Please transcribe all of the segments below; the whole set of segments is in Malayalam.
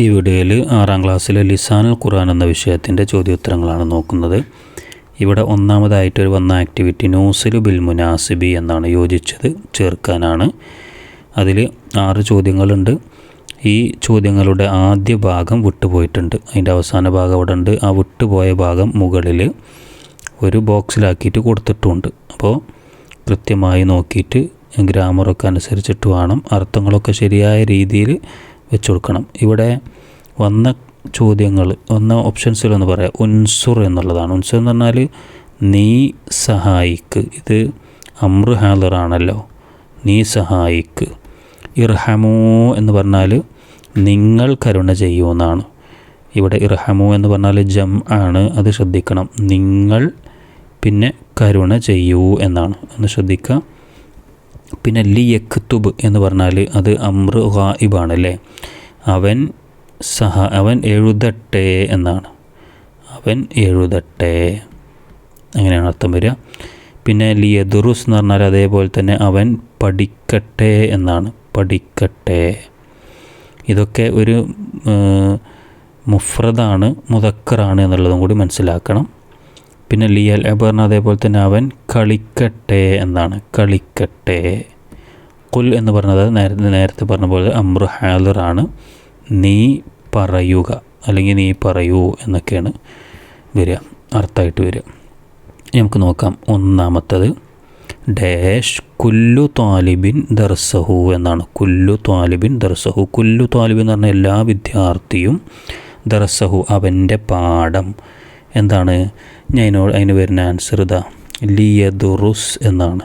ഈ വീഡിയോയിൽ ആറാം ക്ലാസ്സിലെ ലിസാനുൽ ഖുർആൻ എന്ന വിഷയത്തിന്റെ ചോദ്യോത്തരങ്ങളാണ് നോക്കുന്നത്. ഇവിടെ ഒന്നാമതായിട്ട് വന്ന ആക്ടിവിറ്റി നൂസിലു ബിൽ മുനാസിബി എന്നാണ് യോജിച്ചത് ചേർക്കാനാണ്. അതിൽ ആറ് ചോദ്യങ്ങളുണ്ട്. ഈ ചോദ്യങ്ങളുടെ ആദ്യ ഭാഗം വിട്ടുപോയിട്ടുണ്ട്. അതിന്റെ അവസാന ഭാഗം അവിടെ ഉണ്ട്. ആ വിട്ടുപോയ ഭാഗം മുകളിൽ ഒരു ബോക്സിലാക്കിയിട്ട് കൊടുത്തിട്ടുമുണ്ട് അപ്പോൾ കൃത്യമായി നോക്കിയിട്ട് ഗ്രാമറൊക്കെ അനുസരിച്ചിട്ട് വേണം. അർത്ഥങ്ങളൊക്കെ ശരിയായ രീതിയിൽ വെച്ച് കൊടുക്കണം ഇവിടെ വന്ന ചോദ്യങ്ങൾ വന്ന ഓപ്ഷൻസിലൊന്ന് പറയാം. ഉൻസുർ എന്നുള്ളതാണ്. ഉൻസുർ എന്ന് പറഞ്ഞാൽ നീ സഹായിക്ക്. ഇത് അമ്രു ഹാലറാണല്ലോ നീ സഹായിക്ക്. ഇർഹമോ എന്ന് പറഞ്ഞാൽ നിങ്ങൾ കരുണ ചെയ്യുമെന്നാണ് ഇവിടെ ഇർഹമു എന്ന് പറഞ്ഞാൽ ജം ആണ്. അത് ശ്രദ്ധിക്കണം. നിങ്ങൾ പിന്നെ കരുണ ചെയ്യൂ എന്നാണ്. ഒന്ന് ശ്രദ്ധിക്കുക. പിന്നെ ലി യക്തുബ് എന്ന് പറഞ്ഞാൽ അത് അമ്ര ഗായിബാണ് അല്ലേ അവൻ സഹ അവൻ എഴുതട്ടെ എന്നാണ്. അവൻ എഴുതട്ടെ. അങ്ങനെയാണ് അർത്ഥം വരിക. പിന്നെ ലിയദുറുസ് എന്ന് പറഞ്ഞാൽ അതേപോലെ തന്നെ അവൻ പഠിക്കട്ടെ എന്നാണ്. പഠിക്കട്ടെ. ഇതൊക്കെ ഒരു മുഫ്രദാണ് മുതക്കറാണ് എന്നുള്ളതും കൂടി മനസ്സിലാക്കണം. പിന്നെ ലിയൽ എബർണ അതേപോലെ തന്നെ അവൻ കളിക്കട്ടെ എന്നാണ്. കളിക്കട്ടെ. കുൽ എന്ന് പറഞ്ഞത് നേരത്തെ നേരത്തെ പറഞ്ഞ പോലെ അമ്രു ഹാലറാണ് നീ പറയുക. അല്ലെങ്കിൽ നീ പറയൂ എന്നൊക്കെയാണ് വരിക അർത്ഥമായിട്ട് വരിക. നമുക്ക് നോക്കാം ഒന്നാമത്തത്. ഡാഷ് കുല്ലു താലിബിൻ ദർസഹു എന്നാണ്. കുല്ലു താലിബിൻ ദർസഹു. കുല്ലു താലിബിൻ എന്ന് പറഞ്ഞാൽ എല്ലാ വിദ്യാർത്ഥിയും ദർസഹു അവന്റെ പാഠം. എന്താണ്? ഞാൻ അതിനോട് അതിന് വരുന്ന ആൻസർ ഇതാ. ലിയദുറുസ് എന്നാണ്.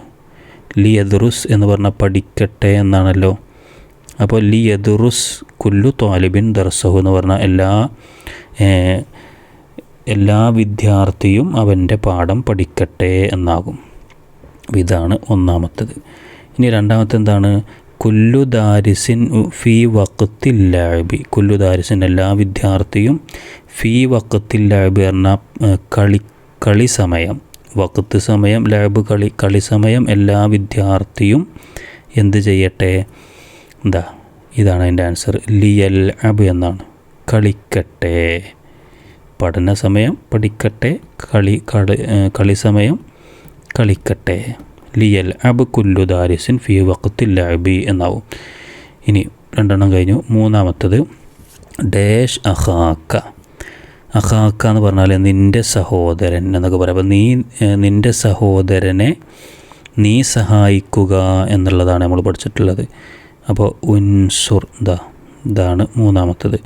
ലിയദുറുസ് എന്ന് പറഞ്ഞാൽ പഠിക്കട്ടെ എന്നാണല്ലോ. അപ്പോൾ ലിയദുറുസ് കുല്ലു താലിബിൻ ദർസഹു എന്ന് പറഞ്ഞാൽ എല്ലാ എല്ലാ വിദ്യാർത്ഥിയും അവന്റെ പാഠം പഠിക്കട്ടെ എന്നാകും. ഇതാണ് ഒന്നാമത്തത്. ഇനി രണ്ടാമത്തെ എന്താണ് കുല്ലു ദാരിസിൻ ഫീ വക്കത്തിൽ ലാബി കുല്ലു ദാരിസിൻ എല്ലാ വിദ്യാർത്ഥിയും ഫീ വക്കത്തിൽ ലാബ് പറഞ്ഞാൽ കളി കളി സമയം വക്കത്ത് സമയം ലാബ് കളി കളി സമയം എല്ലാ വിദ്യാർത്ഥിയും എന്ത് ചെയ്യട്ടെ? എന്താ? ഇതാണ് അതിന്റെ ആൻസർ. ലിയൽ അബ് എന്നാണ്. കളിക്കട്ടെ. പഠന സമയം പഠിക്കട്ടെ. കളി കളി കളി സമയം കളിക്കട്ടെ. ലിയൽ അബ് കുല്ലു ദാരിസിൻ ഫി വക്കത്തിൽ ലാബി എന്നാവും. ഇനി രണ്ടെണ്ണം കഴിഞ്ഞു. മൂന്നാമത്തത് ഡേഷ് അഹാക്ക അഹാക്ക എന്ന് പറഞ്ഞാൽ നിന്റെ സഹോദരൻ എന്നൊക്കെ പറയാം. അപ്പോൾ നീ നിന്റെ സഹോദരനെ നീ സഹായിക്കുക എന്നുള്ളതാണ് നമ്മൾ പഠിച്ചിട്ടുള്ളത്. അപ്പോൾ ഉൻസുർ ദാ ഇതാണ് മൂന്നാമത്തത്.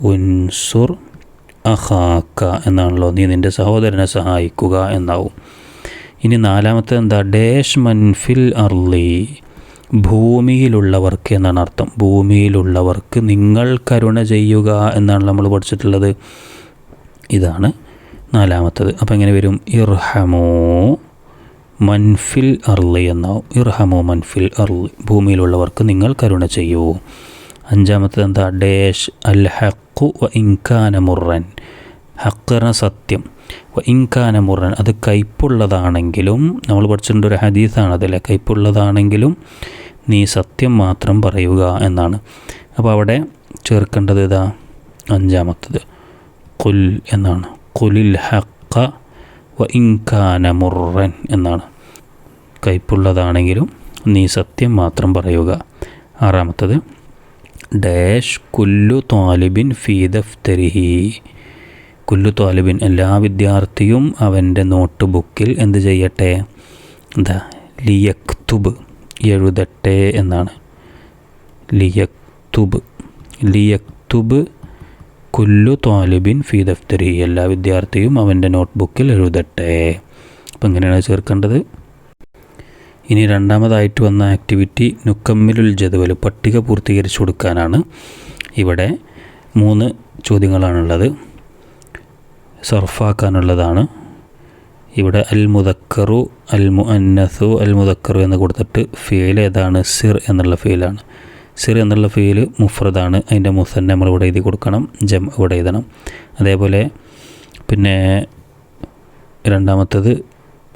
ഉൻസുർ അഹാക്ക എന്നാണല്ലോ നീ നിന്റെ സഹോദരനെ സഹായിക്കുക എന്നാവും. ഇനി നാലാമത്തെ എന്താ? ഡേഷ് മൻഫിൽ അർലി ഭൂമിയിലുള്ളവർക്ക് എന്നാണ് അർത്ഥം. ഭൂമിയിലുള്ളവർക്ക് നിങ്ങൾ കരുണ ചെയ്യുക എന്നാണ് നമ്മൾ പഠിച്ചിട്ടുള്ളത്. ഇതാണ് നാലാമത്തത്. അപ്പോൾ എങ്ങനെ വരും? ഇർഹമോ മൻഫിൽ അർലി എന്നാവും. ഇർഹമോ മൻഫിൽ അർലി ഭൂമിയിലുള്ളവർക്ക് നിങ്ങൾ കരുണ ചെയ്യൂ. അഞ്ചാമത്തത് എന്താ? ഡേഷ് അൽ ഹക്കു ഇൻകാന മുറൻ. ഹക്കറിന സത്യം. ഇൻകാന മുറൻ അത് കയ്പുള്ളതാണെങ്കിലും നമ്മൾ പഠിച്ചിട്ടുണ്ട് ഒരു ഹദീസാണ് അതല്ലേ കയ്പുള്ളതാണെങ്കിലും നീ സത്യം മാത്രം പറയുക എന്നാണ്. അപ്പോൾ അവിടെ ചേർക്കേണ്ടത് ഇതാ അഞ്ചാമത്തത്. കുൽ എന്നാണ്. കുലിൽ ഹക്ക വ ഇൻകാന മുറൻ എന്നാണ്. കയ്പുള്ളതാണെങ്കിലും നീ സത്യം മാത്രം പറയുക. ആറാമത്തത്. ഡാഷ് കുല്ലു താലിബിൻ ഫീ ദഫ്തരിഹി. കുല്ലു താലിബിൻ എല്ലാ വിദ്യാർത്ഥിയും അവന്റെ നോട്ട് ബുക്കിൽ എന്ത് ചെയ്യട്ടെ? എന്താ? ലിയക്തുബ് എഴുതട്ടെ എന്നാണ്. ലിയക്തുബ്. ലിയക്തുബ് കുല്ലു താലിബിൻ ഫി ദഫ്തരി. എല്ലാ വിദ്യാർത്ഥിയും അവന്റെ നോട്ട് ബുക്കിൽ എഴുതട്ടെ. അപ്പം എങ്ങനെയാണ് ചേർക്കേണ്ടത്? ഇനി രണ്ടാമതായിട്ട് വന്ന ആക്ടിവിറ്റി നുക്കമ്മിലുൽ ജദവൽ പട്ടിക പൂർത്തീകരിച്ചു കൊടുക്കാനാണ്. ഇവിടെ മൂന്ന് ചോദ്യങ്ങളാണുള്ളത്. സർഫാക്കാനുള്ളതാണ്. ഇവിടെ അൽ മുദക്കറു അൽ മുഅന്നസു അൽ മുദക്കറു എന്ന് കൊടുത്തിട്ട് ഫീൽ ഏതാണ്? സിർ എന്നുള്ള ഫീലാണ്. സിർ എന്നുള്ള ഫീൽ മുഫ്രദാണ്. അതിന്റെ മുസന്ന നമ്മൾ ഇവിടെ എഴുതി കൊടുക്കണം. ജം ഇവിടെ എഴുതണം. അതേപോലെ പിന്നെ രണ്ടാമത്തത്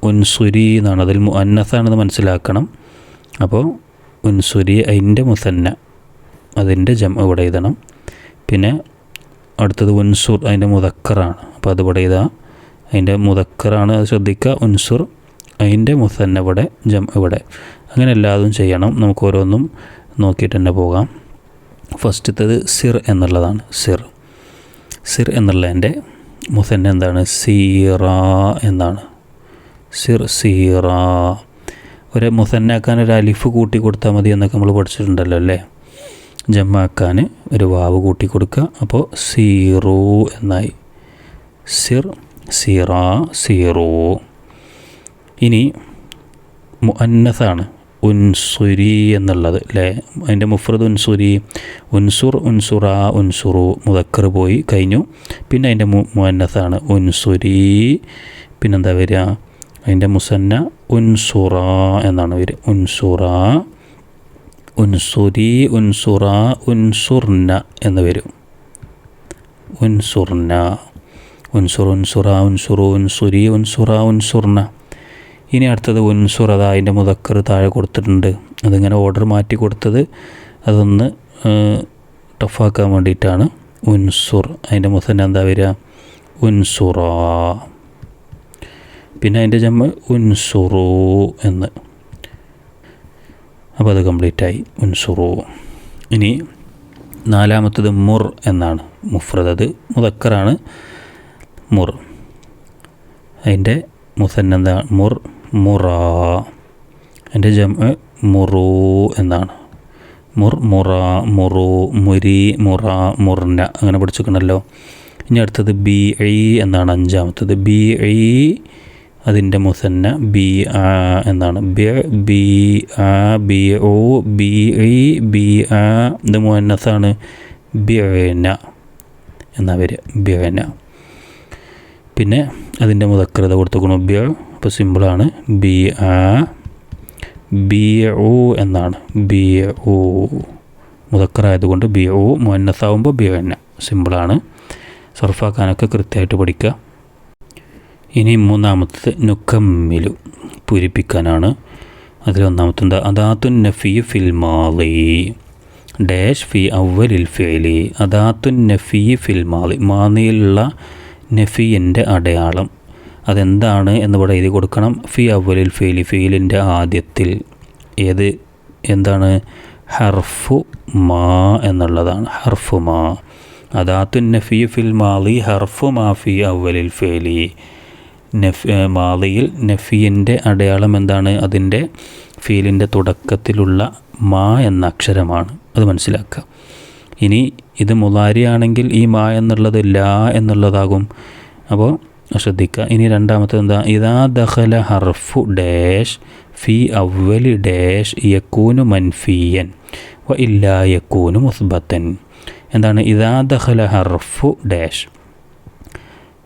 ഉൻസുരി എന്നാണ്. അതിൽ മുഅന്നസാണെന്ന് മനസ്സിലാക്കണം. അപ്പോൾ ഉൻസുരി അതിന്റെ മുസന്ന. അതിന്റെ ജം ഇവിടെ എഴുതണം. പിന്നെ അടുത്തത് ഉൻസുർ അതിന്റെ മുതക്കറാണ് അപ്പോൾ അത് ഇവിടെ എഴുതാം അതിന്റെ മുതക്കറാണ് അത് ശ്രദ്ധിക്കുക ഉൻസുർ അതിന്റെ മുസന്ന ഇവിടെ ജം ഇവിടെ. അങ്ങനെ എല്ലാതും ചെയ്യണം. നമുക്ക് ഓരോന്നും നോക്കിയിട്ട് തന്നെ പോകാം. ഫസ്റ്റത്തേത് സിർ എന്നുള്ളതാണ്. സിർ. സിർ എന്നുള്ളതിന്റെ മുസന്ന എന്താണ്? സീറ എന്നാണ്. സിർ സീറ. ഒരു മുസന്നാക്കാൻ ഒരു അലിഫ് കൂട്ടി കൊടുത്താൽ മതി എന്നൊക്കെ നമ്മൾ പഠിച്ചിട്ടുണ്ടല്ലോ അല്ലേ? ജമ്മാക്കാൻ ഒരു വാവ് കൂട്ടി കൊടുക്കുക. അപ്പോൾ സീറോ എന്നായി. സിർ സിറ സീറോ. ഇനി മുഅന്നസാണ്. ഉൻസുരി എന്നുള്ളത് അല്ലേ അതിന്റെ മുഫ്രദ് ഉൻസുരി ഉൻസുർ ഉൻസുറ ഉൻസുറു മുതക്കർ പോയി കഴിഞ്ഞു. പിന്നെ അതിന്റെ മുഅന്നസാണ് ഉൻസുരി. പിന്നെന്താ വരിക? അതിന്റെ മുസന്ന ഉൻസുറ എന്നാണ് വരിക. ഉൻസുറ ഉൻസുരി ഉൻസുറ ഉൻസുർന എന്ന് വരും. ഉൻസുർന. ഉൻസുർ ഉൻസുറ ഉൻസുറു ഉൻസുരി ഉൻസുറ ഉൻസുർണ. ഇനി അടുത്തത് ഉൻസുർ അതാ അതിന്റെ മുതക്കർ താഴെ കൊടുത്തിട്ടുണ്ട്. അതിങ്ങനെ ഓർഡർ മാറ്റി കൊടുത്തത് അതൊന്ന് ടഫാക്കാൻ വേണ്ടിയിട്ടാണ് ഉൻസുർ. അതിന്റെ മുസന്ന എന്താ വരിക? ഉൻസുറ. പിന്നെ അതിന്റെ ജമ്മ ഉൻസുറു എന്ന്. അപ്പോൾ അത് കംപ്ലീറ്റ് ആയി. ഉൻസുറു. ഇനി നാലാമത്തത് മുർ എന്നാണ്. മുഫ്രദ് അത് മുതക്കറാണ്. മുർ. അതിന്റെ മുസന്ന എന്താ മുർ മുറ. അതിന്റെ ജം മുറു എന്നാണ്. മുർ മുറ മുറു മുരി മുറ മുർന. അങ്ങനെ പഠിച്ചിരിക്കണല്ലോ. ഇനി അടുത്തത് ബി ഐ എന്നാണ് അഞ്ചാമത്തത്. ബി ഐ അതിന്റെ മുസന്ന ബി ആ എന്നാണ്. ബി ബി ആ ബി ഒ ബി ഐ ബി ആ ഇത് മുന്നസാണ് ബിയന എന്നാ വരിക? ബിയന പിന്നെ അതിന്റെ മുതക്കരത കൊടുത്തുക്കണം ബിയ അപ്പോൾ സിമ്പിളാണ്. ബി ആ ബി ഒ എന്നാണ്. ബി ഒ മുതക്കറായതുകൊണ്ട് ബി ഒ മുന്നസാവുമ്പോൾ എന്ന സിമ്പിളാണ്. സർഫാക്കാനൊക്കെ കൃത്യമായിട്ട് പഠിക്കുക ഇനി മൂന്നാമത്തത് നുക്കമ്മിലു പൂരിപ്പിക്കാനാണ്. അതിലൊന്നാമത്തെ എന്താ അദാത്തുൻ നഫി ഫിൽ മാളി. ഡാഷ് ഫി അവലിൽ ഫേലി അദാത്തുൻ നഫി ഫിൽ മാളി. മാനിയിലുള്ള നഫിയന്റെ അടയാളം. അതെന്താണ് എന്നിവിടെ എഴുതി കൊടുക്കണം. ഫി അവലിൽ ഫെയിലി ഫെയിലിന്റെ ആദ്യത്തിൽ. ഏത്? എന്താണ്? ഹർഫു മാ എന്നുള്ളതാണ്. ഹർഫു മാ. അദാത്തു നഫി ഫിൽ മാലി ഹർഫു മാ ഫി അവലിൽ ഫേലി. നഫ് മാലിയിൽ നഫിയന്റെ അടയാളം എന്താണ്? അതിന്റെ ഫീലിന്റെ തുടക്കത്തിലുള്ള മാ എന്ന അക്ഷരമാണ്. അത് മനസ്സിലാക്കുക. ഇനി ഇത് മുലാരിയാണെങ്കിൽ ഈ മാ എന്നുള്ളത് ലാ എന്നുള്ളതാകും. അപ്പോൾ ശ്രദ്ധിക്കുക ഇനി രണ്ടാമത്തത് എന്താ? ഇതാ ദഹല ഹർഫു ഡാഷ് ഫി അവലി ഡാഷ് യക്കൂനു മൻഫിയൻ വ ഇല്ലാ യക്കൂനു മുസ്ബത്തൻ. എന്താണ്? ഇതാ ദഹല ഹർഫു ഡാഷ്.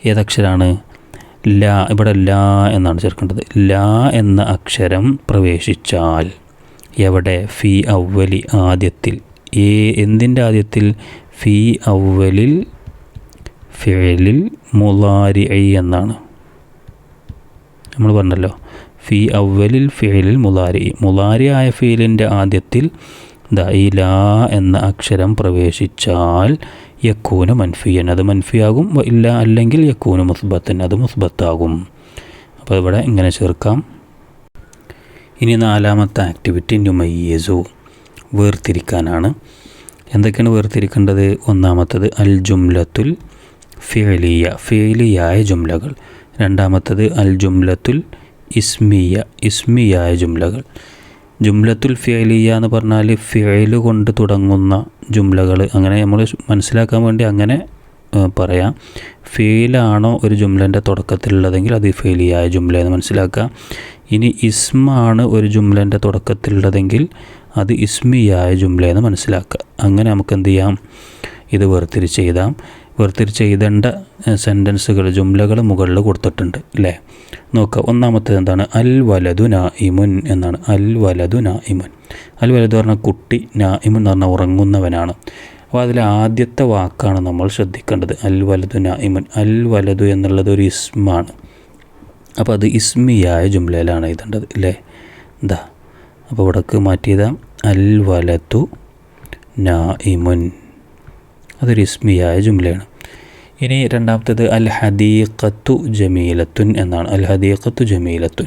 ഏതക്ഷരാണ്? ലാ. ഇവിടെ ലാ എന്നാണ് ചേർക്കേണ്ടത്. ലാ എന്ന അക്ഷരം പ്രവേശിച്ചാൽ എവിടെ? ഫി അവലി ആദ്യത്തിൽ. ഏ എന്തിന്റെ ആദ്യത്തിൽ? ഫി അവലിൽ ഫിഴലിൽ മുലാരി എന്നാണ്. നമ്മൾ പറഞ്ഞല്ലോ. ഫി അവലിൽ ഫിഴലിൽ മുലാരി മുലാരി ആയ ഫീലിന്റെ ആദ്യത്തിൽ ദ ഈ ലാ എന്ന അക്ഷരം പ്രവേശിച്ചാൽ യക്കൂന് മൻഫിയൻ. അത് മൻഫിയാകും. ഇല്ല അല്ലെങ്കിൽ യക്കൂന് മുസ്ബത്തൻ. അത് മുസ്ബത്താകും. അപ്പോൾ ഇവിടെ ഇങ്ങനെ ചേർക്കാം. ഇനി നാലാമത്തെ ആക്ടിവിറ്റി നുമയ്യസു. വേർതിരിക്കാനാണ്. എന്തൊക്കെയാണ് വേർതിരിക്കേണ്ടത്? ഒന്നാമത്തത് അൽ ജുംലത്തുൽ ഫിയലിയ ഫിയലിയായ ജുംലകൾ. രണ്ടാമത്തത് അൽ ജുംലത്തുൽ ഇസ്മിയ ഇസ്മിയായ ജുംലകൾ. ജുംലത്തുൽ ഫിയലിയ എന്ന് പറഞ്ഞാൽ ഫിയൽ കൊണ്ട് തുടങ്ങുന്ന ജുംലകൾ. അങ്ങനെ നമ്മൾ മനസ്സിലാക്കാൻ വേണ്ടി അങ്ങനെ പറയാം. ഫെയിലാണോ ഒരു ജുംലന്റെ തുടക്കത്തിലുള്ളതെങ്കിൽ അത് ഫെയിലിയായ ജുംല എന്ന് മനസ്സിലാക്കുക. ഇനി ഇസ്മാണ് ഒരു ജുംലന്റെ തുടക്കത്തിലുള്ളതെങ്കിൽ അത് ഇസ്മിയായ ജുംലയെന്ന് മനസ്സിലാക്കുക. അങ്ങനെ നമുക്ക് എന്ത് ചെയ്യാം? ഇത് വേർതിരിച്ച് എഴുതാം. വേർതിരിച്ച് എഴുതേണ്ട സെന്റൻസുകൾ ജുംലകൾ മുകളിൽ കൊടുത്തിട്ടുണ്ട് അല്ലേ നോക്കുക ഒന്നാമത്തേത് എന്താണ്? അൽ വലതു നായിമുൻ എന്നാണ്. അൽ വലതു നായിമുൻ അൽ വലതു പറഞ്ഞാൽ കുട്ടി നായിമുൻ എന്ന് പറഞ്ഞാൽ ഉറങ്ങുന്നവനാണ്. അപ്പോൾ അതിലെ ആദ്യത്തെ വാക്കാണ് നമ്മൾ ശ്രദ്ധിക്കേണ്ടത്. അൽ വലതു നായിമുൻ അൽ വലതു എന്നുള്ളത് ഒരു ഇസ്മാണ്. അപ്പോൾ അത് ഇസ്മിയായ ജുംലയിലാണ് എഴുതേണ്ടത് അല്ലേ? എന്താ അപ്പോൾ ഇവിടേക്ക് മാറ്റിയതാ അൽ വലത്തു നായിമുൻ അതൊരു ഇസ്മിയായ ജുംലയാണ്. ഇനി രണ്ടാമത്തേത് അൽ ഹദീഖത്തു ജമീലത്തുൻ എന്നാണ്. അൽ ഹദീഖത്തു ജമീലത്തുൻ.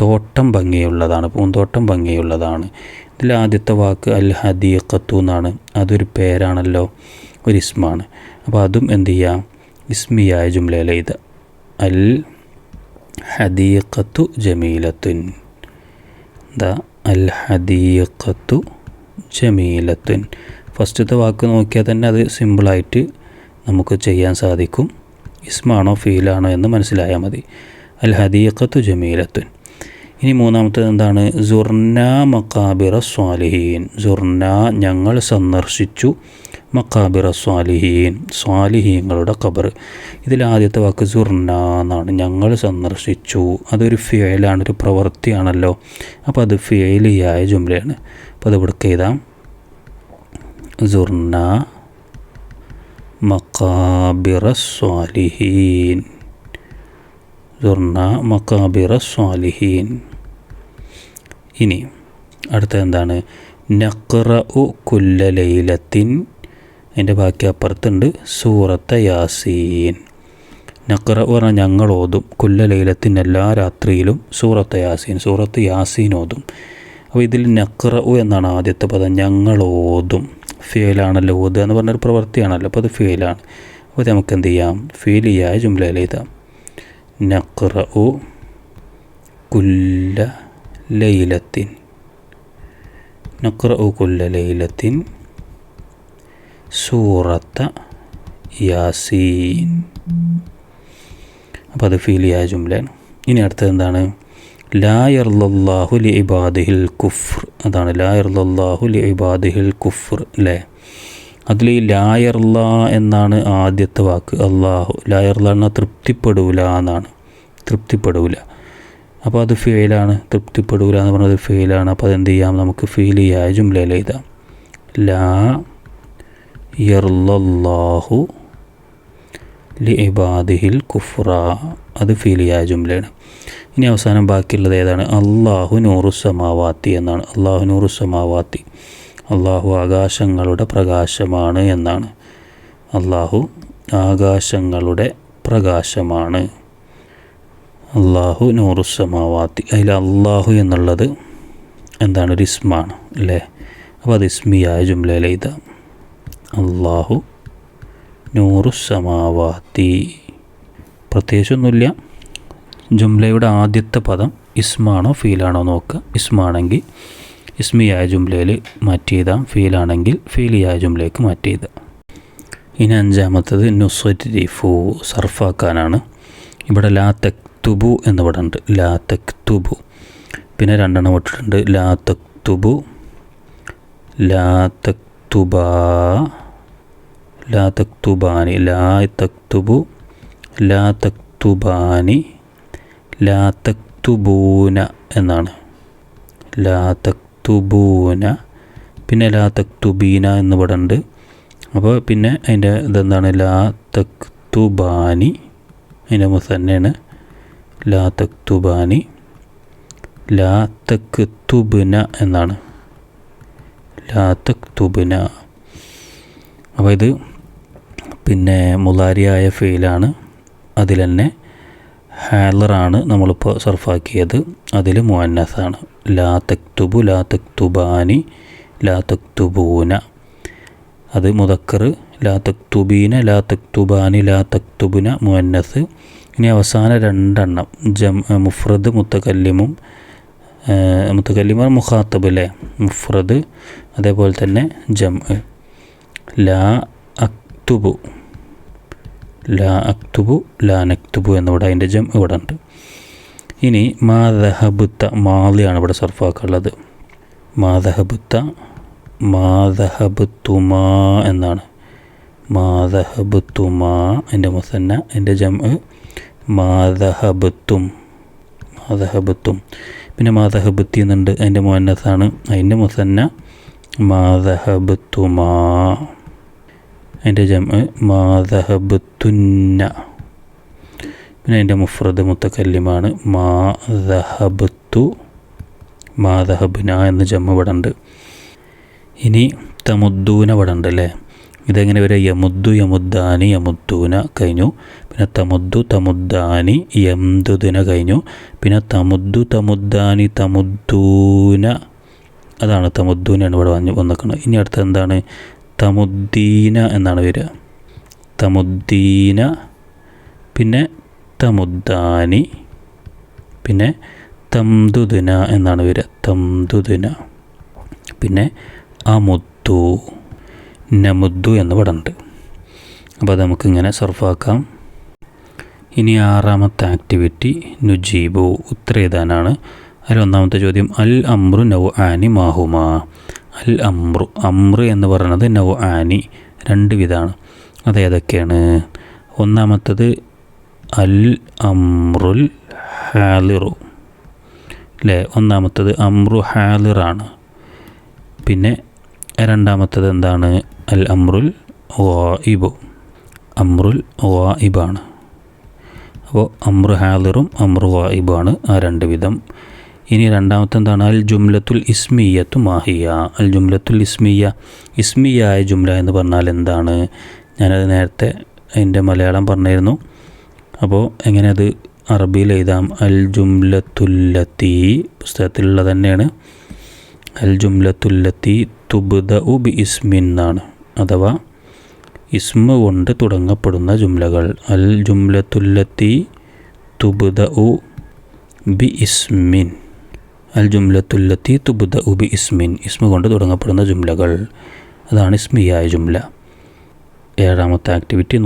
തോട്ടം ഭംഗിയുള്ളതാണ് പൂന്തോട്ടം ഭംഗിയുള്ളതാണ്. ഇതിൽ ആദ്യത്തെ വാക്ക് അൽ ഹദീഖത്തു എന്നാണ്. അതൊരു പേരാണല്ലോ ഒരു ഇസ്മാണ്. അപ്പോൾ അതും എന്ത് ചെയ്യാം ഇസ്മിയായ ജുംലയിൽ എഴുതുക. അൽ ഹദീഖത്തു ജമീലത്തുൻ. ദ അൽ ഹദീഖത്തു ജമീലത്തുൻ. ഫസ്റ്റത്തെ വാക്ക് നോക്കിയാൽ തന്നെ അത് സിമ്പിളായിട്ട് നമുക്ക് ചെയ്യാൻ സാധിക്കും. ഇസ്മാണോ ഫീലാണോ എന്ന് മനസ്സിലായാൽ മതി. അൽ ഹദീഖത്തു ജമീലത്തുൻ. ഇനി മൂന്നാമത്തേത് എന്താണ്? സുർന മക്കാബിറ സ്വാലിഹീൻ. സുർന ഞങ്ങൾ സന്ദർശിച്ചു മക്കാബിറ സ്വാലിഹീൻ. സ്വാലിഹീങ്ങളുടെ ഖബർ. ഇതിൽ ആദ്യത്തെ വാക്ക് സുർന എന്നാണ്. ഞങ്ങൾ സന്ദർശിച്ചു. അതൊരു ഫിയലാണ് ഒരു പ്രവൃത്തിയാണല്ലോ. അപ്പോൾ അത് ഫിയലിയായ ജുംലയാണ്. അപ്പോൾ അത് ഇവിടെ എഴുതാം. സുർന മക്കാബിറ സ്വാലിഹീൻ. സുർന മക്കാബിറ സ്വാലിഹീൻ. ഇനി അടുത്ത എന്താണ്? നഖറ ഉ കുല്ല ലൈലത്തിൻ. അതിന്റെ ബാക്കി അപ്പുറത്തുണ്ട് സൂറത്ത യാസീൻ. നഖറ പറഞ്ഞാൽ ഞങ്ങൾ ഓതും. കുല്ല ലൈലത്തിൻ എല്ലാ രാത്രിയിലും സൂറത്ത യാസീൻ സൂറത്ത് യാസീൻ ഓതും. അപ്പോൾ ഇതിൽ നക്റ ഉ എന്നാണ് ആദ്യത്തെ പദം. ഞങ്ങൾ ഓതും. ഫെയിലാണല്ലോ ഓതുക എന്ന് പറഞ്ഞൊരു പ്രവൃത്തിയാണല്ലോ. അപ്പോൾ അത് ഫെയിലാണ് അപ്പോൾ നമുക്ക് എന്ത് ചെയ്യാം? ഫീലിയായ ജുംലയിൽ എഴുതാം. നഖറ കുല്ല ലൈലത്തിൻ നഖറ കുല്ല ലൈലത്തിൻ സൂറത്ത യാസീൻ അപ്പോൾ അത് ഫീലിയായ ജുംലയാണ് ഇനി അടുത്തത് എന്താണ്? ലായർലാഹുൽ ഇബാദിഹിൽ കുഫ്ർ. അതാണ് ലായർലാഹുൽ ഇബാദിഹിൽ കുഫ്ർ അല്ലേ അതിൽ ഈ ലായർല എന്നാണ് ആദ്യത്തെ വാക്ക്. അള്ളാഹു ലായർല എന്നാൽ തൃപ്തിപ്പെടൂല എന്നാണ്. തൃപ്തിപ്പെടൂല. അപ്പോൾ അത് ഫെയിലാണ് തൃപ്തിപ്പെടൂല എന്ന് പറഞ്ഞത് ഫെയിലാണ് അപ്പോൾ അതെന്ത് ചെയ്യാം? നമുക്ക് ഫീൽ ചെയ്യാം. ജുംലയിൽ എഴുതാം. ലാ യർലാഹു ലി ഇബാദിഹിൽ കുഫ്ര അത് ഫീൽ ചെയ്യാ ജുംലയാണ്. ഇനി അവസാനം ബാക്കിയുള്ളത് ഏതാണ്? അള്ളാഹു നൂറു സമാവാത്തി എന്നാണ്. അള്ളാഹു നൂറു സമാവാത്തി. അള്ളാഹു ആകാശങ്ങളുടെ പ്രകാശമാണ് എന്നാണ്. അള്ളാഹു ആകാശങ്ങളുടെ പ്രകാശമാണ്. അള്ളാഹു നൂറുസമാവാത്തി അതിൽ അള്ളാഹു എന്നുള്ളത് എന്താണ്? ഒരു ഇസ്മാണ് അല്ലേ? അപ്പോൾ അത് ഇസ്മിയായ ജുംലയിൽ എഴുതാം. അള്ളാഹു നൂറുസമാവാത്തി പ്രത്യേകിച്ചൊന്നുമില്ല. ജുംലയുടെ ആദ്യത്തെ പദം ഇസ്മാണോ ഫീലാണോ നോക്കുക. ഇസ്മാണെങ്കിൽ ഇസ്മിയായ ജുംലയിൽ മാറ്റി എഴുതാം ഫീലാണെങ്കിൽ ഫീലിയായ ആജുംലേക്ക് മാറ്റി എഴുതാം ഇനി അഞ്ചാമത്തത് നുസ്വരിഫു സർഫാക്കാനാണ്. ഇവിടെ ലാ തെക്തുബു എന്ന് ഉണ്ട് ലാ തെക്തുബു. പിന്നെ രണ്ടെണ്ണം വിട്ടിട്ടുണ്ട് ലാ തെക്തുബു ലാ തെക്തുബാ ലാ തക്തുബാനി ലാ തക്തുബു ലാ തക്തുബാനി ലാ തക്തുബൂന എന്നാണ്. ലാ തക്തുബൂന പിന്നെ ലാ തക്തുബീന എന്ന് ഇവിടെ ഉണ്ട് അപ്പോൾ പിന്നെ അതിന്റെ ഇതെന്താണ്? ലാ തക്തുബാനി അതിന്റെ മുസന്നെയാണ് ലാ തക്തുബാനി ലാ തക്തുബിന എന്നാണ്. ലാ തക്തുബിന. അപ്പോൾ ഇത് പിന്നെ മുലാരിയായ ഫെയിലാണ് അതിൽ തന്നെ ഹാലറാണ് നമ്മളിപ്പോൾ സർഫാക്കിയത്. അതിൽ മുഅന്നസാണ്. ലാ തക്തുബു ലാ തക്തുബാനി ലാ തക്തുബൂന. അത് മുതക്കർ ലാ തക്തുബീന ലാ തക്തുബാനി ലാ മുഅന്നസ്. ഇനി അവസാന രണ്ടെണ്ണം. ജം മുഫ്രദ് മുത്തക്കല്ലിമും മുത്തക്കല്ലിമ മുഖാത്തബ് അല്ലേ? മുഫ്രദ്. അതേപോലെ തന്നെ ജം ലാ അക്തുബു. ലാ അക്തുബു ലാ നക്തുബു എന്നിവിടെ അതിന്റെ ജം ഇവിടെ ഉണ്ട് ഇനി മാതഹബുത്ത മാലിയാണ് ഇവിടെ സർഫാക്കുള്ളത് മാതഹബുത്ത മാതഹബുത്തുമാ എന്നാണ്. മാതഹബുത്തുമാ എന്റെ മുസന്ന എന്റെ ജം മാതഹബത്തും മാതഹബത്തും പിന്നെ മാതഹബത്തി എന്നുണ്ട് അതിന്റെ മോന്നസാണ് അതിന്റെ മുസന്ന മാതഹബത്തുമാ അതിന്റെ ജം മാതഹബത്തുന്ന പിന്നെ അതിന്റെ മുഫ്രദ് മുത്തക്കല്ലിമാണ് മാ ദഹബത്തു മാ ദഹബുന എന്ന് ജമ്മ വടണ്ട് ഇനി തമുദ്ദൂന പടണ്ട് അല്ലേ? ഇതെങ്ങനെ വരെ യമുദ്ദു യമുദ്ദാനി യമുദ്ദൂന കഴിഞ്ഞു. പിന്നെ തമുദ്ദു തമുദ്ദാനി യംദുദിന കഴിഞ്ഞു. പിന്നെ തമുദ്ദു തമുദ്ദാനി തമുദ്ദൂന. അതാണ് തമുദ്ദൂനാണ് ഇവിടെ വന്നു വന്നിക്കുന്നത് ഇനി അടുത്ത എന്താണ്? തമുദ്ദീന എന്നാണ് വരിക തമുദ്ദീന പിന്നെ തമുദ്ദാനി പിന്നെ തംദുദിന എന്നാണ് വരിക തംദുദിന പിന്നെ അമുദ്ദു നമുദ്ദു എന്ന് പടമുണ്ട് അപ്പോൾ അത് നമുക്കിങ്ങനെ സർഫാക്കാം ഇനി ആറാമത്തെ ആക്ടിവിറ്റി നുജീബു ഉത്തരം എഴുതാനാണ് അതിൽ ഒന്നാമത്തെ ചോദ്യം അൽ അമ്രു നൗ ആനി മാഹുമ? അൽ അമ്രു അമ്രു എന്ന് പറയുന്നത് നൗ ആനി രണ്ട് വിധമാണ് അത് ഏതൊക്കെയാണ്? ഒന്നാമത്തത് അൽ അമ്രുൽ ഹാലിറു. അല്ലേ ഒന്നാമത്തത് അമ്രു ഹാലിറാണ്. പിന്നെ രണ്ടാമത്തത് എന്താണ്? അൽ അമ്രുൽ വായിബു അമ്രുൽ വായിബാണ് അപ്പോൾ അമ്രു ഹാലിറും അമ്രു വായിബാണ് ആ രണ്ട് വിധം. ഇനി രണ്ടാമത്തെ എന്താണ് അൽ ജുംലത്തുൽ ഇസ്മിയത്തു മാഹിയ. അൽ ജുംലത്തുൽ ഇസ്മിയ ഇസ്മിയായ ജുംല എന്ന് പറഞ്ഞാൽ എന്താണ്? ഞാനത് നേരത്തെ അതിന്റെ മലയാളം പറഞ്ഞിരുന്നു. അപ്പോൾ എങ്ങനെ അത് അറബിയിൽ എഴുതാം? അൽ ജുംലത്തുല്ലത്തി പുസ്തകത്തിലുള്ള തന്നെയാണ്. അൽ ജുംലത്തുല്ലത്തി തുബ്ദ ഉബ് ഇസ്മിൻ എന്നാണ്. അഥവാ ഇസ്മ കൊണ്ട് തുടങ്ങപ്പെടുന്ന ജുംലകൾ. അൽ ജുംലത്തുല്ലത്തി തുബ്ദ ഉ ബി ഇസ്മിൻ അൽ ജുംലത്തുല്ലത്തി തുബുദ ഉബി ഇസ്മിൻ ഇസ്മ കൊണ്ട് തുടങ്ങപ്പെടുന്ന ജുംലകൾ. അതാണ് ഇസ്മിയായ ജുംല. ഏഴാമത്തെ ആക്ടിവിറ്റി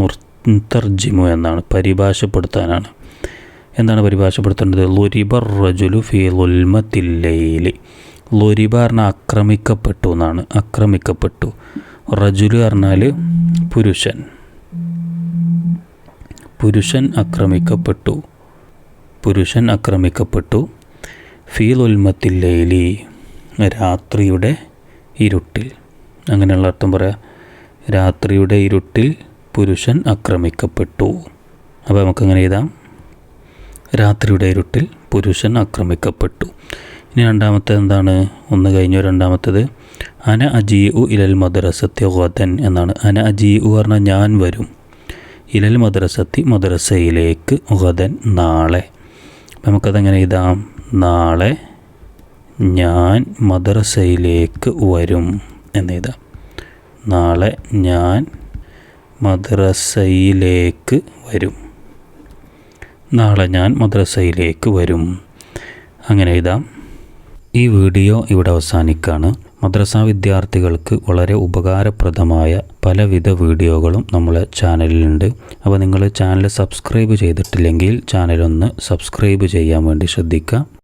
തർജിമു എന്നാണ്. പരിഭാഷപ്പെടുത്താനാണ്. എന്താണ് പരിഭാഷപ്പെടുത്തേണ്ടത്? ലൊരിബർ റജുലു ഫി ലുൽമത്തില്ലയിലി ലൊരിബ പറഞ്ഞാൽ ആക്രമിക്കപ്പെട്ടു എന്നാണ്. ആക്രമിക്കപ്പെട്ടു. റജുലു പറഞ്ഞാൽ പുരുഷൻ. പുരുഷൻ ആക്രമിക്കപ്പെട്ടു. പുരുഷൻ ആക്രമിക്കപ്പെട്ടു. ഫീൽ ലൈലി രാത്രിയുടെ ഇരുട്ടിൽ. അങ്ങനെയുള്ള അർത്ഥം പറയാം. രാത്രിയുടെ ഇരുട്ടിൽ പുരുഷൻ ആക്രമിക്കപ്പെട്ടു. അപ്പോൾ നമുക്കങ്ങനെ എഴുതാം. രാത്രിയുടെ ഇരുട്ടിൽ പുരുഷൻ ആക്രമിക്കപ്പെട്ടു. ഇനി രണ്ടാമത്തെ എന്താണ്? ഒന്ന് കഴിഞ്ഞു രണ്ടാമത്തേത്. അന അജീഉ ഇലൽ മദ്രസത്തി ഗദൻ എന്നാണ്. അന അജീഉ പറഞ്ഞാൽ ഞാൻ വരും. ഇലൽ മദ്രസത്തി മദ്രസയിലേക്ക് ഗദൻ നാളെ. നമുക്കതെങ്ങനെ എഴുതാം. നാളെ ഞാൻ മദ്രസയിലേക്ക് വരും എന്നെഴുതാം നാളെ ഞാൻ മദ്രസയിലേക്ക് വരും. നാളെ ഞാൻ മദ്രസയിലേക്ക് വരും. അങ്ങനെ എഴുതാം ഈ വീഡിയോ ഇവിടെ അവസാനിക്കുകയാണ് മദ്രസ വിദ്യാർത്ഥികൾക്ക് വളരെ ഉപകാരപ്രദമായ പലവിധ വീഡിയോകളും നമ്മളെ ചാനലിലുണ്ട്. അപ്പോൾ നിങ്ങൾ ചാനൽ സബ്സ്ക്രൈബ് ചെയ്തിട്ടില്ലെങ്കിൽ ചാനലൊന്ന് സബ്സ്ക്രൈബ് ചെയ്യാൻ വേണ്ടി ശ്രദ്ധിക്കുക.